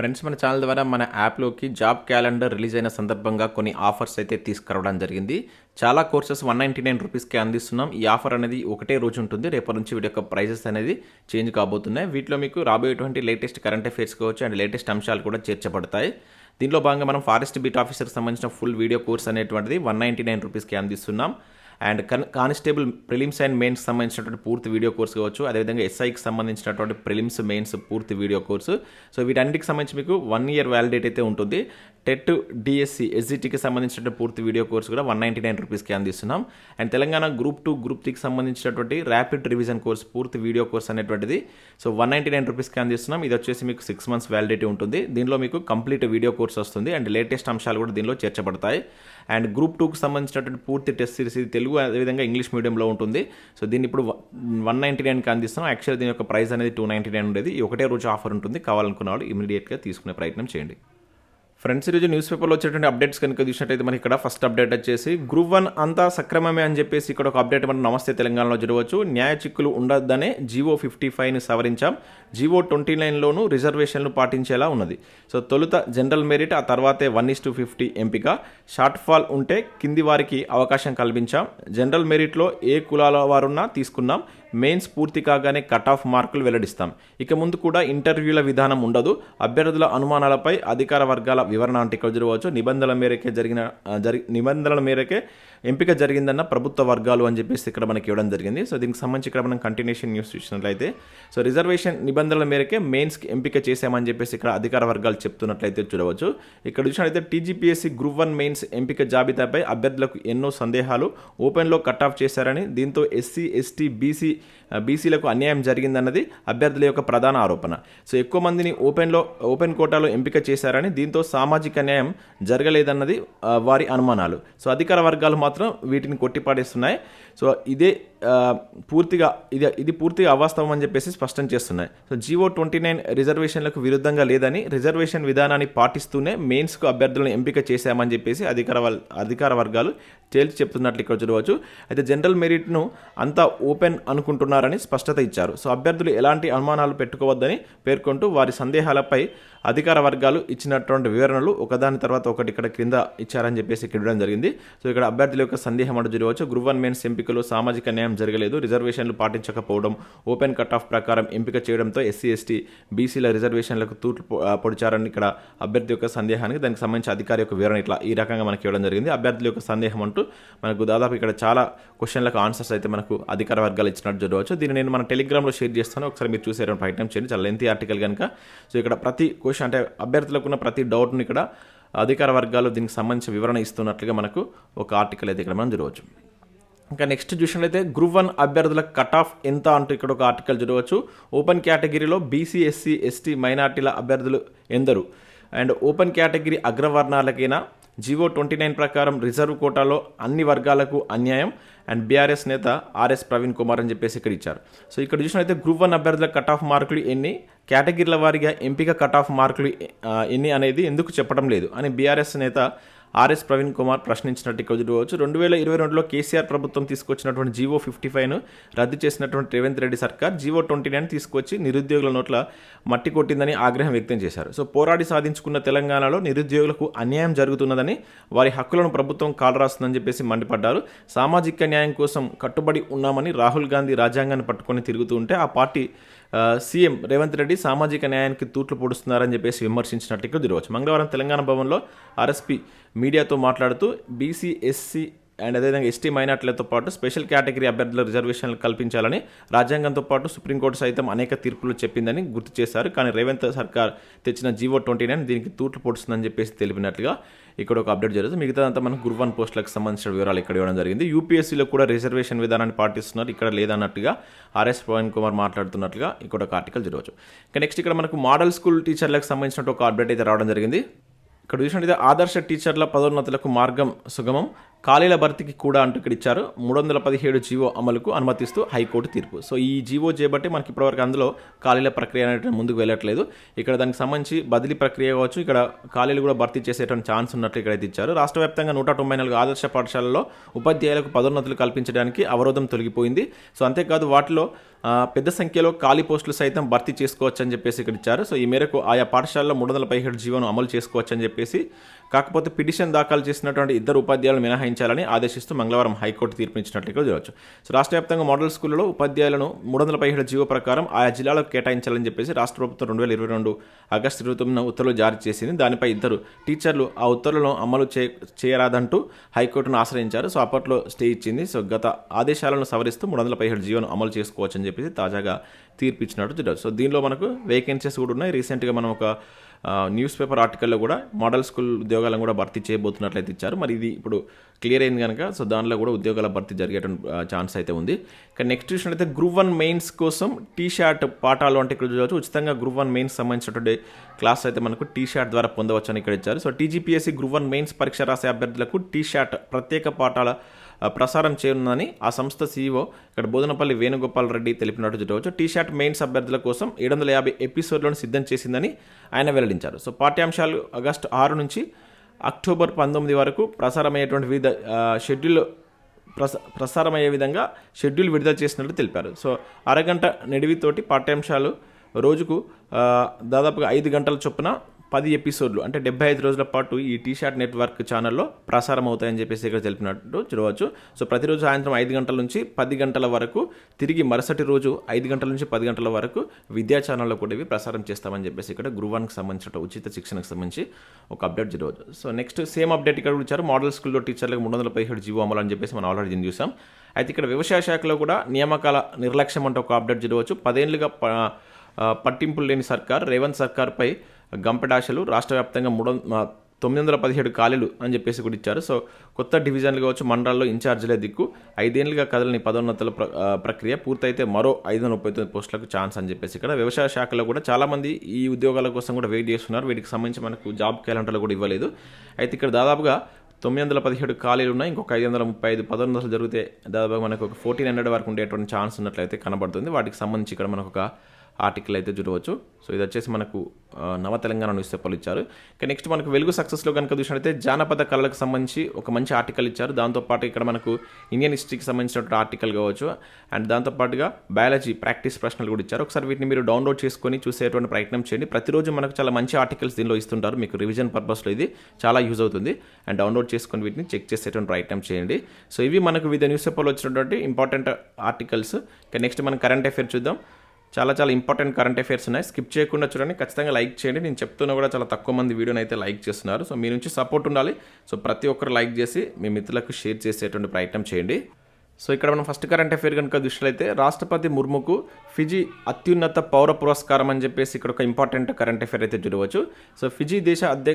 Friends మన channel ద్వారా మన యాప్లోకి జాబ్ క్యాలెండర్ రిలీజ్ అయిన సందర్భంగా కొన్ని ఆఫర్స్ అయితే తీసుకురావడం జరిగింది. చాలా కోర్సెస్ వన్ నైంటీ నైన్ రూపీస్కి అందిస్తున్నాం. ఈ ఆఫర్ అనేది ఒకటే రోజు ఉంటుంది. రేపటి నుంచి వీటి యొక్క ప్రైజెస్ అనేది చేంజ్ కాబోతున్నాయి. వీటిలో మీకు రాబోయేటువంటి లేటెస్ట్ కరెంట్ అఫైర్స్ కావచ్చు అండ్ లేటెస్ట్ అంశాలు కూడా చేర్చబడతాయి. దీనిలో భాగంగా మనం ఫారెస్ట్ బీట్ ఆఫీసర్కి సంబంధించిన ఫుల్ వీడియో కోర్స్ అనేటువంటిది వన్ నైంటీ నైన్ రూపీస్కి అందిస్తున్నాం. అండ్ కన్ కానిస్టేబుల్ ప్రిలిమ్స్ అండ్ మెయిన్స్ సంబంధించినటువంటి పూర్తి వీడియో కోర్స్ కావచ్చు. అదేవిధంగా ఎస్ఐకి సంబంధించినటువంటి ప్రిలిమ్స్ మెయిన్స్ పూర్తి వీడియో కోర్సు. సో వీటన్నిటికి సంబంధించి మీకు వన్ ఇయర్ వ్యాలిడేట్ అయితే ఉంటుంది. టెట్ డిఎస్సి ఎస్జిటికి సంబంధించినటువంటి పూర్తి వీడియో కోర్స్ కూడా వన్ నైంటీ నైన్ రూపీస్కి అందిస్తున్నాం. And Telangana group two group త్రీకి సంబంధించినటువంటి ర్యాపిడ్ రివిజన్ కోర్స్ పూర్తి వీడియో కోర్స్ అనేటువంటిది. సో వన్ నైంటీ నైన్ రూపీస్కి అందిస్తున్నాం. ఇది వచ్చేసి మీకు సిక్స్ మంత్స్ వ్యాలిడిటీ ఉంటుంది. దీనిలో మీకు కంప్లీట్ వీడియో కోర్స్ వస్తుంది. అండ్ లేటెస్ట్ అంశాలు కూడా దీనిలో చేర్చబడతాయి. అండ్ గ్రూప్ టూకి సంబంధించినటువంటి పూర్తి టెస్ట్ సిరీస్ ఇది తెలుగు అదేవిధంగా ఇంగ్లీష్ మీడియంలో ఉంటుంది. సో దీన్ని ఇప్పుడు వన్ నైంటీ నైన్కి అందిస్తాం యాక్చువల్ దీని యొక్క ప్రైస్ అనేది టూ నైంటీ నైన్ ఉండేది. ఒకటే రోజు ఆఫర్ ఉంటుంది. కావాలనుకున్న వాళ్ళు ఇమీడియట్గా తీసుకునే ప్రయత్నం చేయండి. ఫ్రెండ్స్ ఈరోజు న్యూస్ పేపర్లో వచ్చేటువంటి అప్డేట్స్ కనుక చూసినట్టయితే మనకి ఇక్కడ ఫస్ట్ అప్డేట్ వచ్చేసి గ్రూప్ వన్ అంతా సక్రమమే అని చెప్పేసి ఇక్కడ ఒక అప్డేట్ మనం నమస్తే తెలంగాణలో జరగవచ్చు. న్యాయ చిక్కులు ఉండొద్దనే జీవో ఫిఫ్టీ ఫైవ్ని సవరించాం. జీవో ట్వంటీ నైన్లోనూ రిజర్వేషన్లు పాటించేలా ఉన్నది. సో తొలుత జనరల్ మెరిట్ ఆ తర్వాతే వన్ ఇస్ టు ఫిఫ్టీ ఎంపిక. షార్ట్ ఫాల్ ఉంటే కింది వారికి అవకాశం కల్పించాం. జనరల్ మెరిట్లో ఏ కులాల వారున్నా తీసుకున్నాం. మెయిన్స్ పూర్తి కాగానే కట్ ఆఫ్ మార్కులు వెల్లడిస్తాం. ఇక ముందు కూడా ఇంటర్వ్యూల విధానం ఉండదు. అభ్యర్థుల అనుమానాలపై అధికార వర్గాల వివరణ అంటే ఇక్కడ జరగవచ్చు నిబంధనల మేరకే జరిగిన జరి నిబంధనల మేరకే ఎంపిక జరిగిందన్న ప్రభుత్వ వర్గాలు అని చెప్పేసి ఇక్కడ మనకి ఇవ్వడం జరిగింది. సో దీనికి సంబంధించి ఇక్కడ మనం కంటిన్యూషన్ న్యూస్ చూసినట్లయితే సో రిజర్వేషన్ నిబంధనల మేరకే మెయిన్స్కి ఎంపిక చేశామని చెప్పేసి ఇక్కడ అధికార వర్గాలు చెప్తున్నట్లయితే చూడవచ్చు. ఇక్కడ చూసినట్లయితే టీజీపీఎస్సీ గ్రూప్ వన్ మెయిన్స్ ఎంపిక జాబితాపై అభ్యర్థులకు ఎన్నో సందేహాలు ఓపెన్లో కట్ ఆఫ్ చేశారని దీంతో ఎస్సీ ఎస్టీ బీసీ బీసీలకు అన్యాయం జరిగిందన్నది అభ్యర్థుల యొక్క ప్రధాన ఆరోపణ. సో ఎక్కువ మందిని ఓపెన్లో ఓపెన్ కోటాలో ఎంపిక చేశారని దీంతో సామాజిక న్యాయం జరగలేదన్నది వారి అనుమానాలు. సో అధికార వర్గాలు మాత్రం వీటిని కొట్టిపాడేస్తున్నాయి. సో ఇదే పూర్తిగా ఇది ఇది పూర్తిగా అవాస్తవం అని చెప్పేసి స్పష్టం చేస్తున్నాయి. సో జీవో ట్వంటీ నైన్ రిజర్వేషన్లకు విరుద్ధంగా లేదని రిజర్వేషన్ విధానాన్ని పాటిస్తూనే మెయిన్స్కు అభ్యర్థులను ఎంపిక చేశామని చెప్పేసి అధికార అధికార వర్గాలు తేల్చి చెప్తున్నట్లు ఇక్కడ చూడవచ్చు. అయితే జనరల్ మెరిట్ను అంతా ఓపెన్ అనుకుంటున్నారని స్పష్టత ఇచ్చారు. సో అభ్యర్థులు ఎలాంటి అనుమానాలు పెట్టుకోవద్దని పేర్కొంటూ వారి సందేహాలపై అధికార వర్గాలు ఇచ్చినటువంటి వివరణలు ఒకదాని తర్వాత ఒకటి ఇక్కడ క్రింద ఇచ్చారని చెప్పేసి ఇక్కడ ఇవ్వడం జరిగింది. సో ఇక్కడ అభ్యర్థుల యొక్క సందేహం అంటూ చూడవచ్చు. గ్రూప్ వన్ మెయిన్స్ ఎంపికలు సామాజిక న్యాయం జరగలేదు. రిజర్వేషన్లు పాటించకపోవడం ఓపెన్ కట్ ఆఫ్ ప్రకారం ఎంపిక చేయడంతో ఎస్సీ ఎస్టీ బీసీల రిజర్వేషన్లకు తూట్లు పొ- పొడిచారని ఇక్కడ అభ్యర్థి యొక్క సందేహానికి దానికి సంబంధించి అధికారి యొక్క వివరణ ఇట్లా ఈ రకంగా మనకి ఇవ్వడం జరిగింది. అభ్యర్థుల యొక్క సందేహం అంటూ మనకు దాదాపు ఇక్కడ చాలా క్వశ్చన్లకు ఆన్సర్స్ అయితే మనకు అధికార వర్గాలు ఇచ్చినట్టు చూడవచ్చు దీన్ని నేను మన టెలిగ్రామ్లో షేర్ చేస్తాను. ఒకసారి మీరు చూసే ప్రయత్నం చేయండి. చాలా లెంతీ ఆర్టికల్ కనుక సో ఇక్కడ ప్రతి క్వశ్చన్ అంటే అభ్యర్థులకు ఉన్న ప్రతి డౌట్ను ఇక్కడ అధికార వర్గాలు దీనికి సంబంధించిన వివరణ ఇస్తున్నట్లుగా మనకు ఒక ఆర్టికల్ అయితే ఇక్కడ మనం చూడవచ్చు. ఇంకా నెక్స్ట్ చూసినట్లయితే గ్రూప్ వన్ అభ్యర్థుల కట్ ఆఫ్ ఎంత అంటూ ఇక్కడ ఒక ఆర్టికల్ చూడవచ్చు. ఓపెన్ కేటగిరీలో బీసీ ఎస్సీ ఎస్టీ మైనార్టీల అభ్యర్థులు ఎందరు? అండ్ ఓపెన్ కేటగిరీ అగ్రవర్ణాలకైనా జీవో ట్వంటీ నైన్ ప్రకారం రిజర్వ్ కోటాలో అన్ని వర్గాలకు అన్యాయం. అండ్ బీఆర్ఎస్ నేత ఆర్ఎస్ ప్రవీణ్ కుమార్ అని చెప్పేసి ఇక్కడ ఇచ్చారు. సో ఇక్కడ చూసినట్లయితే గ్రూప్ వన్ అభ్యర్థుల కట్ ఆఫ్ మార్కులు ఎన్ని? కేటగిరీల వారీగా ఎంపిక కట్ ఆఫ్ మార్కులు ఎన్ని అనేది ఎందుకు చెప్పడం లేదు. అని బీఆర్ఎస్ నేత ఆర్ఎస్ ప్రవీణ్ కుమార్ ప్రశ్నించినట్టు ఇక్కడ చూడవచ్చు రెండు వేల ఇరవై రెండులో కేసీఆర్ ప్రభుత్వం తీసుకొచ్చినటువంటి జీవో ఫిఫ్టీ ఫైవ్ను రద్దు చేసినటువంటి రేవంత్ రెడ్డి సర్కార్ జీవో ట్వంటీ నైన్ తీసుకొచ్చి నిరుద్యోగుల నోట్ల మట్టి కొట్టిందని ఆగ్రహం వ్యక్తం చేశారు. సో పోరాడి సాధించుకున్న తెలంగాణలో నిరుద్యోగులకు అన్యాయం జరుగుతున్నదని వారి హక్కులను ప్రభుత్వం కాలరాస్తుందని చెప్పేసి మండిపడ్డారు. సామాజిక న్యాయం కోసం కట్టుబడి ఉన్నామని రాహుల్ గాంధీ రాజ్యాంగాన్ని పట్టుకొని తిరుగుతూ ఉంటే ఆ పార్టీ సీఎం రేవంత్ రెడ్డి సామాజిక న్యాయానికి తూట్లు పొడుస్తున్నారని చెప్పేసి విమర్శించినట్టు ఇక్కడ తిరగవచ్చు మంగళవారం తెలంగాణ భవన్లో ఆర్ఎస్పీ మీడియాతో మాట్లాడుతూ బీసీ ఎస్సీ అండ్ అదేవిధంగా ఎస్టీ మైనార్టీలతో పాటు స్పెషల్ కేటగిరీ అభ్యర్థుల రిజర్వేషన్లు కల్పించాలని రాజ్యాంగంతో పాటు సుప్రీంకోర్టు సైతం అనేక తీర్పులు చెప్పిందని గుర్తు చేశారు. కానీ రేవంత్ సర్కార్ తెచ్చిన జీవో ట్వంటీ నైన్ దీనికి తూట్లు పొడుస్తుందని చెప్పేసి తెలిపినట్లుగా ఇక్కడ ఒక అప్డేట్ జరుగుతుంది. మిగతాదంతా మనకు గ్రూప్ వన్ పోస్టులకు సంబంధించిన వివరాలు ఇక్కడ ఇవ్వడం జరిగింది. యూపీఎస్సీలో కూడా రిజర్వేషన్ విధానాన్ని పాటిస్తున్నారు. ఇక్కడ లేదన్నట్టుగా ఆర్ఎస్ ప్రవీణ్ కుమార్ మాట్లాడుతున్నట్లుగా ఇక్కడ ఒక ఆర్టికల్ జరగవచ్చు. ఇంకా నెక్స్ట్ ఇక్కడ మనకు మోడల్ స్కూల్ టీచర్లకు సంబంధించిన ఒక అప్డేట్ అయితే రావడం జరిగింది. ఇక్కడ చూసినట్టయితే ఆదర్శ టీచర్ల పదోన్నతులకు మార్గం సుగమం. ఖాళీల భర్తీకి కూడా అంటూ ఇక్కడ ఇచ్చారు. మూడు వందల పదిహేడు జీవో అమలుకు అనుమతిస్తూ హైకోర్టు తీర్పు. సో ఈ జీవో చేపట్టి మనకి ఇప్పటివరకు అందులో ఖాళీల ప్రక్రియ అనేది ముందుకు వెళ్ళట్లేదు. ఇక్కడ దానికి సంబంధించి బదిలీ ప్రక్రియ కావచ్చు ఇక్కడ ఖాళీలు కూడా భర్తీ చేసేటువంటి ఛాన్స్ ఉన్నట్లు ఇక్కడ ఇచ్చారు. రాష్ట్ర వ్యాప్తంగా నూట తొంభై నాలుగు ఆదర్శ పాఠశాలలో ఉపాధ్యాయులకు పదోన్నతులు కల్పించడానికి అవరోధం తొలగిపోయింది. సో అంతేకాదు వాటిలో పెద్ద సంఖ్యలో ఖాళీ పోస్టులు సైతం భర్తీ చేసుకోవచ్చు అని చెప్పేసి ఇక్కడ ఇచ్చారు. సో ఈ మేరకు ఆయా పాఠశాలలో మూడు వందల పదిహేడు జీవోను అమలు చేసుకోవచ్చు అని చెప్పేసి కాకపోతే పిటిషన్ దాఖలు చేసినటువంటి ఇద్దరు ఉపాధ్యాయులు మినహాయి మినహాయించాలని ఆదేశిస్తూ మంగళవారం హైకోర్టు తీర్పునిచ్చినట్లు ఇక్కడ చూడవచ్చు సో రాష్ట్ర వ్యాప్తంగా మోడల్ స్కూల్లో ఉపాధ్యాయులను మూడు వందల పదిహేడు జీవో ప్రకారం ఆయా జిల్లాలకు కేటాయించాలని చెప్పేసి రాష్ట్ర ప్రభుత్వం రెండు వేల ఇరవై రెండు ఆగస్టు ఇరవై తొమ్మిదిన ఉత్తర్వులు జారీ చేసింది. దానిపై ఇద్దరు టీచర్లు ఆ ఉత్తర్వులను అమలు చే చేయరాదంటూ హైకోర్టును ఆశ్రయించారు. సో అప్పట్లో స్టే ఇచ్చింది. సో గత ఆదేశాలను సవరిస్తూ మూడు వందల పదిహేడు జీవోను అమలు చేసుకోవచ్చని చెప్పేసి తాజాగా తీర్పు ఇచ్చినట్టు చూడవచ్చు సో దీనిలో మనకు వేకెన్సీస్ కూడా ఉన్నాయి. రీసెంట్గా మనం ఒక న్యూస్ పేపర్ ఆర్టికల్లో కూడా మోడల్ స్కూల్ ఉద్యోగాలను కూడా భర్తీ చేయబోతున్నట్లయితే ఇచ్చారు. మరి ఇది ఇప్పుడు క్లియర్ అయింది కనుక సో దానిలో కూడా ఉద్యోగాల భర్తీ జరిగేటువంటి ఛాన్స్ అయితే ఉంది. ఇక నెక్స్ట్ చూసినట్లయితే గ్రూప్ వన్ మెయిన్స్ కోసం టీ షర్ట్ పాఠాలు అంటే ఇక్కడ చూడవచ్చు. ఉచితంగా గ్రూప్ వన్ మెయిన్స్ సంబంధించినటువంటి క్లాస్ అయితే మనకు టీ షర్ట్ ద్వారా పొందవచ్చు అని ఇక్కడ ఇచ్చారు. So TGPSC group one mains పరీక్ష రాసే అభ్యర్థులకు టీ షర్ట్ ప్రత్యేక పాఠాల ప్రసారం చేయనుందని ఆ సంస్థ సీఈఓ ఇక్కడ బోధనపల్లి వేణుగోపాల్ రెడ్డి తెలిపినట్టు చూడవచ్చు. టీ షర్ట్ మెయిన్స్ అభ్యర్థుల కోసం ఏడు వందల యాభై ఎపిసోడ్లను సిద్ధం చేసిందని ఆయన వెల్లడించారు. సో పాఠ్యాంశాలు ఆగస్టు ఆరు నుంచి అక్టోబర్ పంతొమ్మిది వరకు ప్రసారమయ్యేటువంటి వివిధ షెడ్యూల్ ప్రస ప్రసారమయ్యే విధంగా షెడ్యూల్ విడుదల చేసినట్లు తెలిపారు. సో అరగంట నిడివితోటి పాఠ్యాంశాలు రోజుకు దాదాపుగా ఐదు గంటల చొప్పున పది ఎపిసోడ్లు అంటే డెబ్బై ఐదు రోజుల పాటు ఈ టీ షార్ట్ నెట్వర్క్ ఛానల్లో ప్రసారం అవుతాయని చెప్పేసి ఇక్కడ తెలిపినట్టు చూడవచ్చు. సో ప్రతిరోజు సాయంత్రం ఐదు గంటల నుంచి పది గంటల వరకు తిరిగి మరుసటి రోజు ఐదు గంటల నుంచి పది గంటల వరకు విద్యా ఛానల్లో కూడా ఇవి ప్రసారం చేస్తామని చెప్పేసి ఇక్కడ గురువానికి సంబంధించిన ఉచిత శిక్షణకు సంబంధించి ఒక అప్డేట్ చూడవచ్చు. సో నెక్స్ట్ సేమ్ అప్డేట్ ఇక్కడ కూడా ఇచ్చారు. మోడల్ స్కూల్లో టీచర్లకు మూడు వందల పదిహేడు జీవో అమలు అని చెప్పేసి మనం ఆల్రెడీ దీన్ని చూసాం. అయితే ఇక్కడ వ్యవసాయ శాఖలో కూడా నియామకాల నిర్లక్ష్యం అంటే ఒక అప్డేట్ చూడవచ్చు. పదేళ్ళుగా పట్టింపులు లేని సర్కార్ రేవంత్ సర్కార్పై గంపెడాశలు రాష్ట్ర వ్యాప్తంగా మూడు తొమ్మిది వందల పదిహేడు ఖాళీలు అని చెప్పేసి కూడా ఇచ్చారు. సో కొత్త డివిజన్లు కావచ్చు మండలాల్లో ఇన్ఛార్జీలే దిక్కు. ఐదేళ్ళుగా కదలని పదోన్నతుల ప్ర ప్రక్రియ పూర్తయితే మరో ఐదు వందల ముప్పై తొమ్మిది పోస్టులకు ఛాన్స్ అని చెప్పేసి ఇక్కడ వ్యవసాయ శాఖలో కూడా చాలామంది ఈ ఉద్యోగాల కోసం కూడా వెయిట్ చేస్తున్నారు. వీటికి సంబంధించి మనకు జాబ్ క్యాలెండర్లు కూడా ఇవ్వలేదు. అయితే ఇక్కడ దాదాపుగా తొమ్మిది వందల పదిహేడు ఖాళీలు ఉన్నాయి. ఇంకొక ఐదు వందల ముప్పై ఐదు పదోన్నతలు జరిగితే దాదాపు మనకు ఒక ఫోర్టీన్ హండ్రెడ్ వరకు ఉండేటువంటి ఛాన్స్ ఉన్నట్లయితే కనబడుతుంది. వాటికి సంబంధించి ఇక్కడ మనకు ఒక ఆర్టికల్ అయితే చూడవచ్చు. సో ఇది వచ్చేసి మనకు నవ తెలంగాణ న్యూస్ పేపర్లు ఇచ్చారు. ఇక నెక్స్ట్ మనకు వెలుగు సక్సెస్లో కనుక చూసినట్లయితే జానపద కళలకు సంబంధించి ఒక మంచి ఆర్టికల్ ఇచ్చారు. దాంతోపాటు ఇక్కడ మనకు ఇండియన్ హిస్టరీకి సంబంధించినటువంటి ఆర్టికల్ కావచ్చు. అండ్ దాంతోపాటుగా బయాలజీ ప్రాక్టీస్ ప్రశ్నలు కూడా ఇచ్చారు. ఒకసారి వీటిని మీరు డౌన్లోడ్ చేసుకొని చూసేటువంటి ప్రయత్నం చేయండి. ప్రతిరోజు మనకు చాలా మంచి ఆర్టికల్స్ దీనిలో ఇస్తుంటారు. మీకు రివిజన్ పర్పస్లో ఇది చాలా యూజ్ అవుతుంది. అండ్ డౌన్లోడ్ చేసుకొని వీటిని చెక్ చేసేటువంటి ప్రయత్నం చేయండి. సో ఇవి మనకు వివిధ న్యూస్ పేపర్లో వచ్చినటువంటి ఇంపార్టెంట్ ఆర్టికల్స్ ఇక నెక్స్ట్ మనం కరెంట్ అఫేర్ చూద్దాం. చాలా చాలా ఇంపార్టెంట్ కరెంట్ అఫైర్స్ ఉన్నాయి. స్కిప్ చేయకుండా చూడండి. ఖచ్చితంగా లైక్ చేయండి. నేను చెప్తున్నా కూడా చాలా తక్కువ మంది వీడియోని అయితే లైక్ చేస్తున్నారు. సో మీ నుంచి సపోర్ట్ ఉండాలి. సో ప్రతి ఒక్కరు లైక్ చేసి మీ మిత్రులకు షేర్ చేసేటువంటి ప్రయత్నం చేయండి. సో ఇక్కడ మనం ఫస్ట్ కరెంట్ అఫేర్ కనుక దృష్టిలో రాష్ట్రపతి ముర్ముకు ఫిజీ అత్యున్నత పౌర పురస్కారం అని చెప్పేసి ఇక్కడ ఒక ఇంపార్టెంట్ కరెంట్ అఫైర్ అయితే చూడవచ్చు. సో ఫిజీ దేశ అధ్య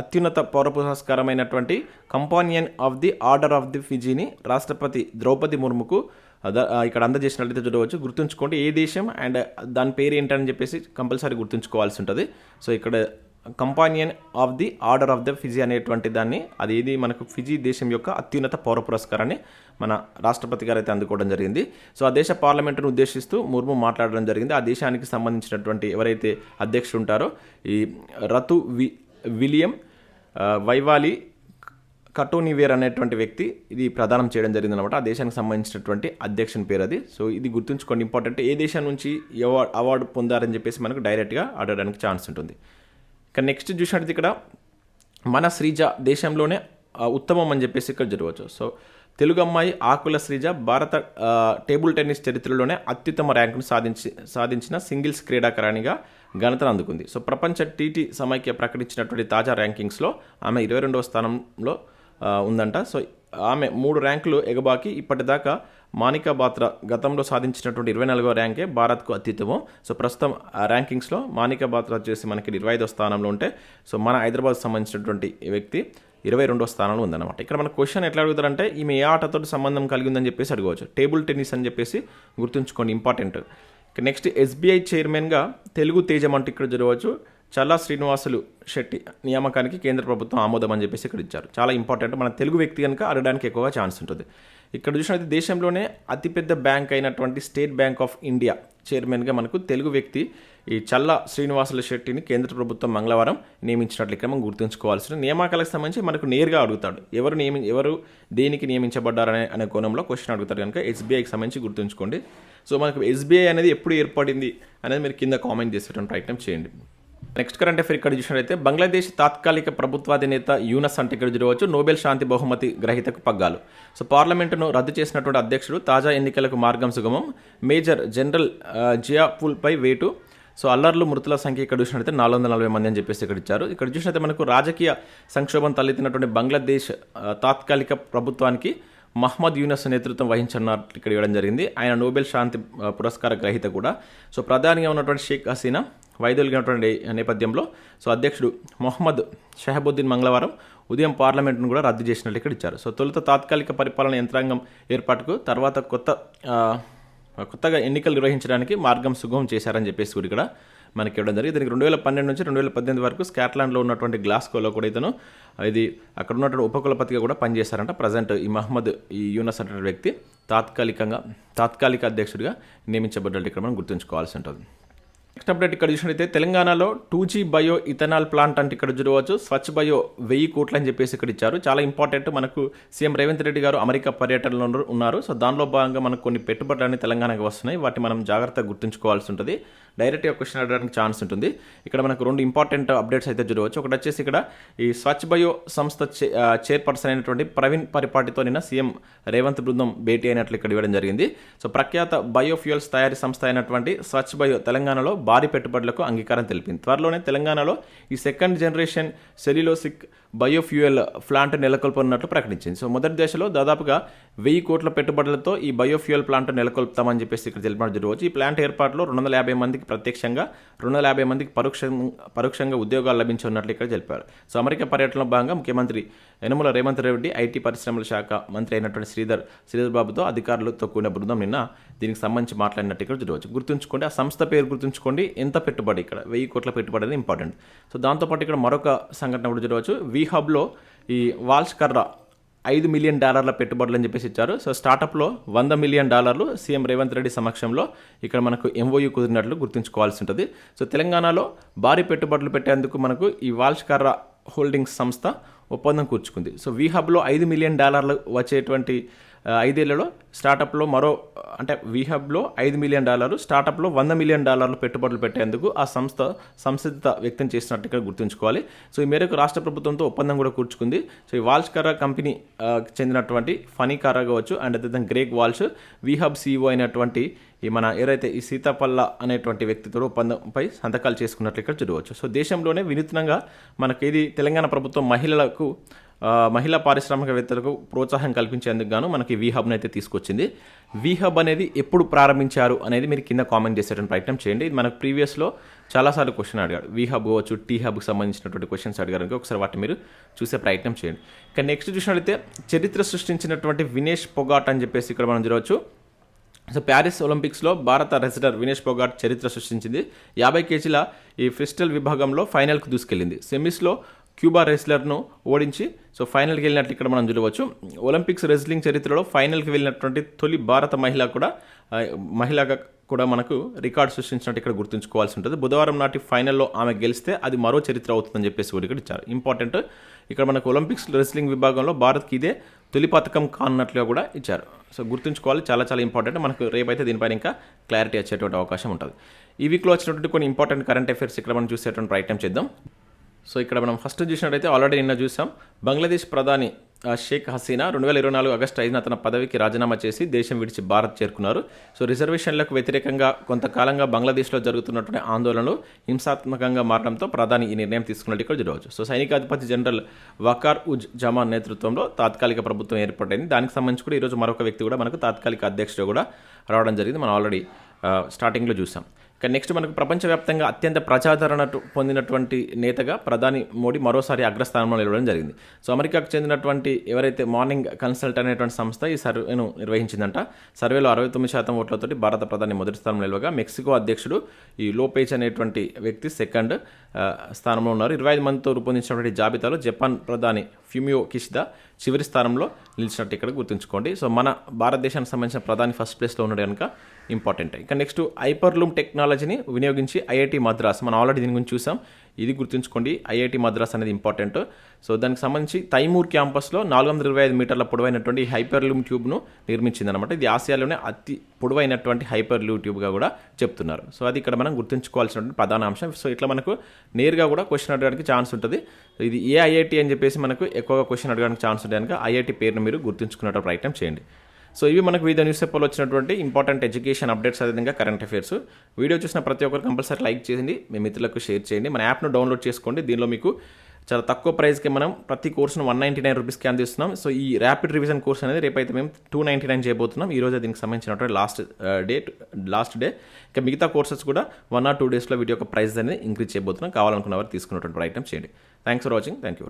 అత్యున్నత పౌర పురస్కారమైనటువంటి companion of the order of the ఫిజీని రాష్ట్రపతి ద్రౌపది ముర్ముకు ఇక్కడ అందజేసినట్లయితే చూడవచ్చు. గుర్తుంచుకోండి ఏ దేశం అండ్ దాని పేరు ఏంటని చెప్పేసి కంపల్సరీ గుర్తుంచుకోవాల్సి ఉంటుంది. సో ఇక్కడ companion of the order of the Fiji అనేటువంటి దాన్ని అది ఏది మనకు ఫిజీ దేశం యొక్క అత్యున్నత పౌర పురస్కారాన్ని మన రాష్ట్రపతి గారు అయితే అందుకోవడం జరిగింది. సో ఆ దేశ పార్లమెంటును ఉద్దేశిస్తూ ముర్ము మాట్లాడడం జరిగింది. ఆ దేశానికి సంబంధించినటువంటి ఎవరైతే అధ్యక్షుడు ఉంటారో ఈ రతు వి విలియం వైవాలి కటోనివేర్ అనేటువంటి వ్యక్తి ఇది ప్రదానం చేయడం జరిగింది అనమాట ఆ దేశానికి సంబంధించినటువంటి అధ్యక్షుని పేరు అది. సో ఇది గుర్తుంచుకోండి. ఇంపార్టెంట్ ఏ దేశం నుంచి అవార్డు అవార్డు పొందారని చెప్పేసి మనకు డైరెక్ట్గా అడగడానికి ఛాన్స్ ఉంటుంది. ఇక నెక్స్ట్ చూసినట్టు ఇక్కడ మన శ్రీజ దేశంలోనే ఉత్తమం అని చెప్పేసి ఇక్కడ జరగవచ్చు. సో తెలుగు అమ్మాయి ఆకుల శ్రీజ భారత టేబుల్ టెన్నిస్ చరిత్రలోనే అత్యుత్తమ ర్యాంకును సాధించి సాధించిన సింగిల్స్ క్రీడాకారిణిగా ఘనతను అందుకుంది. సో ప్రపంచ టీటీ సమైక్య ప్రకటించినటువంటి తాజా ర్యాంకింగ్స్లో ఆమె ఇరవై రెండవ స్థానంలో ఉందంట. సో ఆమె మూడు ర్యాంకులు ఎగబాకి. ఇప్పటిదాకా మానికా బాత్రా గతంలో సాధించినటువంటి ఇరవై నాలుగో ర్యాంకే భారత్కు అత్యుత్తమం సో ప్రస్తుతం ఆ ర్యాంకింగ్స్లో మానికా బాత్రా వచ్చేసి మనకి ఇరవై ఐదో స్థానంలో ఉంటే సో మన హైదరాబాద్ సంబంధించినటువంటి వ్యక్తి ఇరవై రెండో స్థానంలో ఉందన్నమాట. ఇక్కడ మన క్వశ్చన్ ఎట్లా అడుగుతారంటే ఈమె ఏ ఆటతో సంబంధం కలిగి ఉందని చెప్పేసి అడగవచ్చు. టేబుల్ టెన్నిస్ అని చెప్పేసి గుర్తుంచుకోండి ఇంపార్టెంట్. ఇక నెక్స్ట్ ఎస్బీఐ చైర్మన్గా తెలుగు తేజం అంటూ ఇక్కడ జరగవచ్చు. చల్లా శ్రీనివాసులు శెట్టి నియామకానికి కేంద్ర ప్రభుత్వం ఆమోదం అని చెప్పేసి ఇక్కడ ఇచ్చారు. చాలా ఇంపార్టెంట్. మన తెలుగు వ్యక్తి కనుక అడగడానికి ఎక్కువగా ఛాన్స్ ఉంటుంది. ఇక్కడ చూసినట్టు దేశంలోనే అతిపెద్ద బ్యాంక్ అయినటువంటి స్టేట్ బ్యాంక్ ఆఫ్ ఇండియా చైర్మన్గా మనకు తెలుగు వ్యక్తి ఈ చల్లా శ్రీనివాసుల శెట్టిని కేంద్ర ప్రభుత్వం మంగళవారం నియమించినట్లు ఇక్కడ మనం గుర్తుంచుకోవాల్సిన నియామకాలకు సంబంధించి మనకు నేరుగా అడుగుతాడు. ఎవరు నియమి ఎవరు దేనికి నియమించబడ్డారనే అనే కోణంలో క్వశ్చన్ అడుగుతారు కనుక ఎస్బీఐకి సంబంధించి గుర్తుంచుకోండి. సో మనకు ఎస్బీఐ అనేది ఎప్పుడు ఏర్పడింది అనేది మీరు కింద కామెంట్ చేసేటువంటి ప్రయత్నం చేయండి. నెక్స్ట్ కరెంట్ అఫేర్ ఇక్కడ చూసినట్లయితే బంగ్లాదేశ్ తాత్కాలిక ప్రభుత్వాధినేత యూనస్ అంటే ఇక్కడ చూడవచ్చు నోబెల్ శాంతి బహుమతి గ్రహీతకు పగ్గాలు. సో పార్లమెంటును రద్దు చేసినటువంటి అధ్యక్షుడు తాజా ఎన్నికలకు మార్గం సుగమం. మేజర్ జనరల్ జియాపుల్పై వేటు. సో అల్లర్లు మృతుల సంఖ్య ఇక్కడ చూసినట్లయితే నాలుగు వందల నలభై మంది అని చెప్పేసి ఇక్కడ ఇచ్చారు. ఇక్కడ చూసినట్లయితే మనకు రాజకీయ సంక్షోభం తలెత్తినటువంటి బంగ్లాదేశ్ తాత్కాలిక ప్రభుత్వానికి మహమ్మద్ యూనస్ నేతృత్వం వహించనున్నట్లు ఇక్కడ ఇవ్వడం జరిగింది. ఆయన నోబెల్ శాంతి పురస్కార గ్రహీత కూడా. సో ప్రధానిగా ఉన్నటువంటి షేక్ హసీనా వైదొలిగినటువంటి నేపథ్యంలో సో అధ్యక్షుడు మొహమ్మద్ షహబుద్దీన్ మంగళవారం ఉదయం పార్లమెంట్ను కూడా రద్దు చేసినట్లు ఇక్కడ ఇచ్చారు. సో తొలుత తాత్కాలిక పరిపాలన యంత్రాంగం ఏర్పాటుకు తర్వాత కొత్త కొత్తగా ఎన్నికలు నిర్వహించడానికి మార్గం సుగమం చేశారని చెప్పేసి కూడా ఇక్కడ మనకి ఇవ్వడం జరిగింది. దీనికి రెండు వేల పన్నెండు నుంచి రెండు వేల పద్దెనిమిది వరకు స్కాట్లాండ్లో ఉన్నటువంటి గ్లాస్కోలో కూడా ఇతను ఇది అక్కడ ఉన్నటువంటి ఉపకులపతిగా కూడా పనిచేశారంట. ప్రజెంట్ ఈ మహమ్మద్ ఈ యూనస్ అనే వ్యక్తి తాత్కాలికంగా తాత్కాలిక అధ్యక్షుడిగా నియమించబడ్డట్టు ఇక్కడ మనం గుర్తుంచుకోవాల్సి ఉంటుంది. నెక్స్ట్ అప్డేట్ ఇక్కడ చూసినట్టయితే తెలంగాణలో two G bio ethanol plant అంటే ఇక్కడ చూడవచ్చు. స్వచ్ఛ బయో వెయ్యి కోట్లు అని చెప్పేసి ఇక్కడ ఇచ్చారు. చాలా ఇంపార్టెంట్ మనకు సీఎం రేవంత్ రెడ్డి గారు అమెరికా పర్యటనలో ఉన్నారు- ఉన్నారు సో దానిలో భాగంగా మనకు కొన్ని పెట్టుబడులు అనేవి తెలంగాణకు వస్తున్నాయి. వాటిని మనం జాగ్రత్తగా గుర్తుంచుకోవాల్సి ఉంటుంది. డైరెక్ట్గా క్వశ్చన్ అడగడానికి ఛాన్స్ ఉంటుంది. ఇక్కడ మనకు రెండు ఇంపార్టెంట్ అప్డేట్స్ అయితే జరగవచ్చు. ఒకటి వచ్చేసి ఇక్కడ ఈ స్వచ్ఛ బయో సంస్థ చైర్పర్సన్ అయినటువంటి ప్రవీణ్ పరిపాటితో నిన్న సీఎం రేవంత్ బృందం భేటీ అయినట్లు ఇక్కడ ఇవ్వడం జరిగింది. సో ప్రఖ్యాత బయోఫ్యూయల్స్ తయారీ సంస్థ అయినటువంటి స్వచ్ఛ బయో తెలంగాణలో భారీ పెట్టుబడులకు అంగీకారం తెలిపింది. త్వరలోనే తెలంగాణలో ఈ second generation cellulosic biofuel plant నెలకొల్పనున్నట్లు ప్రకటించింది. సో మొదటి దశలో దాదాపుగా వెయ్యి కోట్ల పెట్టుబడులతో ఈ బయోఫ్యూయల్ ప్లాంట్ నెలకొల్పుతామని చెప్పేసి ఇక్కడ తెలిపినట్టు జరగవచ్చు. ఈ ప్లాంట్ ఏర్పాటులో రెండు వందల యాభై మందికి ప్రత్యక్షంగా రెండు వందల యాభై మందికి పరోక్ష పరోక్షంగా ఉద్యోగాలు లభించనున్నట్లు ఇక్కడ తెలిపారు. సో అమెరికా పర్యటనలో భాగంగా ముఖ్యమంత్రి యనమల రేవంత్ రెడ్డి ఐటీ పరిశ్రమల శాఖ మంత్రి అయినటువంటి శ్రీధర్ శ్రీధర్ బాబుతో అధికారులతో కూడిన బృందం నిన్న దీనికి సంబంధించి మాట్లాడినట్టు ఇక్కడ చూడవచ్చు గుర్తుంచుకోండి ఆ సంస్థ పేరు గుర్తుంచుకోండి. ఎంత పెట్టుబడి ఇక్కడ? వెయ్యి కోట్ల పెట్టుబడి అనేది ఇంపార్టెంట్. సో దాంతోపాటు ఇక్కడ మరొక సంఘటన కూడా చూడవచ్చు. వి హబ్లో ఈ వాల్స్ కర్రా ఐదు మిలియన్ డాలర్ల పెట్టుబడులు అని చెప్పేసి ఇచ్చారు. సో స్టార్టప్లో వంద మిలియన్ డాలర్లు సీఎం రేవంత్ రెడ్డి సమక్షంలో ఇక్కడ మనకు ఎంఓయూ కుదిరినట్లు గుర్తుంచుకోవాల్సి ఉంటుంది. సో తెలంగాణలో భారీ పెట్టుబడులు పెట్టేందుకు మనకు ఈ వాల్ష్కర్ర హోల్డింగ్స్ సంస్థ ఒప్పందం కూర్చుకుంది. సో వీ హబ్లో ఐదు మిలియన్ డాలర్లు వచ్చేటువంటి ఐదేళ్ళలో స్టార్టప్లో మరో అంటే వీహబ్లో ఐదు మిలియన్ డాలర్లు స్టార్టప్లో వంద మిలియన్ డాలర్లు పెట్టుబడులు పెట్టేందుకు ఆ సంస్థ సంసిద్ధత వ్యక్తం చేసినట్టు ఇక్కడ గుర్తుంచుకోవాలి. సో ఈ మేరకు రాష్ట్ర ప్రభుత్వంతో ఒప్పందం కూడా కూర్చుకుంది. సో ఈ వాల్ష్ కరా కంపెనీ చెందినటువంటి ఫనీ కారా కావచ్చు అండ్ అదేవిధంగా గ్రేక్ వాల్ష్ వీహబ్ సీఈఓ అయినటువంటి ఈ మన ఎవరైతే ఈ సీతాపల్ల అనేటువంటి వ్యక్తితో ఒప్పందంపై సంతకాలు చేసుకున్నట్లు ఇక్కడ చూడవచ్చు. సో దేశంలోనే వినూత్నంగా మనకి ఇది తెలంగాణ ప్రభుత్వం మహిళలకు మహిళా పారిశ్రామికవేత్తలకు ప్రోత్సాహం కల్పించేందుకు గాను మనకి వీహబ్ను అయితే తీసుకొచ్చింది. వీహబ్ అనేది ఎప్పుడు ప్రారంభించారు అనేది మీరు కింద కామెంట్ చేసేటువంటి ప్రయత్నం చేయండి. ఇది మనకు ప్రీవియస్లో చాలాసార్లు క్వశ్చన్ అడిగాడు. వీహబ్ కావచ్చు టీ హబ్కి సంబంధించినటువంటి క్వశ్చన్స్ అడిగారు ఒకసారి వాటిని మీరు చూసే ప్రయత్నం చేయండి. ఇక నెక్స్ట్ చూసినట్లయితే చరిత్ర సృష్టించినటువంటి వినేష్ పొగాట్ అని చెప్పేసి ఇక్కడ మనం చూడవచ్చు. సో ప్యారిస్ ఒలింపిక్స్లో భారత రెసిడర్ వినేష్ పొగాట్ చరిత్ర సృష్టించింది. యాభై కేజీల ఈ ఫ్రిస్టల్ విభాగంలో ఫైనల్కు దూసుకెళ్ళింది. సెమీస్లో క్యూబా రెస్లర్ను ఓడించి సో ఫైనల్కి వెళ్ళినట్లు ఇక్కడ మనం చూడవచ్చు. ఒలింపిక్స్ రెస్లింగ్ చరిత్రలో ఫైనల్కి వెళ్ళినటువంటి తొలి భారత మహిళ కూడా మహిళగా కూడా మనకు రికార్డు సృష్టించినట్టు ఇక్కడ గుర్తుంచుకోవాల్సి ఉంటుంది. బుధవారం నాటి ఫైనల్లో ఆమె గెలిస్తే అది మరో చరిత్ర అవుతుందని చెప్పేసి కూడా ఇక్కడ ఇచ్చారు. ఇంపార్టెంట్ ఇక్కడ మనకు ఒలింపిక్స్ రెస్లింగ్ విభాగంలో భారత్కి ఇదే తొలి పథకం కానున్నట్లుగా కూడా ఇచ్చారు. సో గుర్తుంచుకోవాలి చాలా చాలా ఇంపార్టెంట్. మనకు రేపైతే దీనిపైన ఇంకా క్లారిటీ వచ్చేటువంటి అవకాశం ఉంటుంది. ఈ వీక్లో వచ్చినటువంటి కొన్ని ఇంపార్టెంట్ కరెంట్ అఫైర్స్ ఇక్కడ మనం చూసేటువంటి ప్రయత్నం చేద్దాం. సో ఇక్కడ మనం ఫస్ట్ చూసినట్టయితే ఆల్రెడీ నిన్న చూసాం. బంగ్లాదేశ్ ప్రధాని షేక్ హసీనా రెండు వేల ఇరవై నాలుగు ఆగస్టు ఐదున తన పదవికి రాజీనామా చేసి దేశం విడిచి భారత్ చేరుకున్నారు. సో రిజర్వేషన్లకు వ్యతిరేకంగా కొంతకాలంగా బంగ్లాదేశ్లో జరుగుతున్నటువంటి ఆందోళనలు హింసాత్మకంగా మారడంతో ప్రధాని ఈ నిర్ణయం తీసుకున్నట్టు ఇక్కడ చూడవచ్చు. సో సైనికాధిపతి జనరల్ వకార్ ఉజ్ జమాన్ నేతృత్వంలో తాత్కాలిక ప్రభుత్వం ఏర్పడింది దానికి సంబంధించి కూడా ఈరోజు మరొక వ్యక్తి కూడా మనకు తాత్కాలిక అధ్యక్షుడు కూడా రావడం జరిగింది. మనం ఆల్రెడీ స్టార్టింగ్లో చూసాం. నెక్స్ట్ మనకు ప్రపంచవ్యాప్తంగా అత్యంత ప్రజాదరణ పొందినటువంటి నేతగా ప్రధాని మోడీ మరోసారి అగ్రస్థానంలో నిలవడం జరిగింది. సో అమెరికాకు చెందినటువంటి ఎవరైతే మార్నింగ్ కన్సల్ట్ అనేటువంటి సంస్థ ఈ సర్వేను నిర్వహించిందంట. సర్వేలో అరవై తొమ్మిది శాతం ఓట్లతోటి భారత ప్రధాని మొదటి స్థానంలో నిలవగా మెక్సికో అధ్యక్షుడు ఈ లోపేజ్ అనేటువంటి వ్యక్తి సెకండ్ స్థానంలో ఉన్నారు. ఇరవై ఐదు మందితో రూపొందించినటువంటి జాబితాలో జపాన్ ప్రధాని ఫ్యూమియో కిషిదా చివరి స్థానంలో నిలిచినట్టు ఇక్కడ గుర్తుంచుకోండి. సో మన భారతదేశానికి సంబంధించిన ప్రధాని ఫస్ట్ ప్లేస్లో ఉన్నాడు కనుక ఇంపార్టెంట్ ఇక నెక్స్ట్ హైపర్లూమ్ టెక్నాలజీని వినియోగించి ఐఐటి మద్రాస్ మనం ఆల్రెడీ దీని గురించి చూసాం. ఇది గుర్తుంచుకోండి ఐఐటి మద్రాస్ అనేది ఇంపార్టెంట్ సో దానికి సంబంధించి తైమూర్ క్యాంపస్లో నాలుగు వందల ఇరవై ఐదు మీటర్ల పొడవైనటువంటి హైపర్లూమ్ ట్యూబ్ను నిర్మించిందనమాట ఇది ఆసియాలోనే అతి పొడవైనటువంటి హైపర్లూమ్ ట్యూబ్గా కూడా చెప్తున్నారు. సో అది ఇక్కడ మనం గుర్తుంచుకోవాల్సినటువంటి ప్రధాన అంశం. సో ఇట్లా మనకు నేరుగా కూడా క్వశ్చన్ అడగడానికి ఛాన్స్ ఉంటుంది. ఇది ఏ ఐఐటి అని చెప్పేసి మనకు ఎక్కువగా క్వశ్చన్ అడగడానికి ఛాన్స్ ఉంటాయి కనుక ఐఐటి పేరును మీరు గుర్తుంచుకున్నట్టు ప్రయత్నం చేయండి. సో ఇవి మనకు వివిధ న్యూస్ పేపర్లో వచ్చినటువంటి ఇంపార్టెంట్ ఎడ్యుకేషన్ అప్డేట్స్ అదేవిధంగా కరెంట్ అఫైర్స్ వీడియో చూసిన ప్రతి ఒక్కరు కంపల్సరీ లైక్ చేయండి మీ మిత్రులకు షేర్ చేయండి. మన యాప్ను డౌన్లోడ్ చేసుకోండి. దీనిలో మీకు చాలా తక్కువ ప్రైస్కి మనం ప్రతి కోర్సును వన్ నైంటీ నైన్ రూపీస్కి అందిస్తున్నాం సో ఈ ర్యాపిడ్ రివిజన్ కోర్స్ అనేది రేపైతే మేము టూ నైంటీ నైన్ చేయబోతున్నాం. ఈ రోజు దీనికి సంబంధించినటువంటి లాస్ట్ డే లాస్ట్ డే ఇంకా మిగతా కోర్సెస్ కూడా వన్ ఆర్ టూ డేస్లో వీటి యొక్క ప్రైస్ అనేది ఇంక్రీజ్ చేయబోతున్నాం. కావాలనుకున్న వారు తీసుకున్నటువంటి ప్రయత్నం చేయండి. Thanks for watching thank you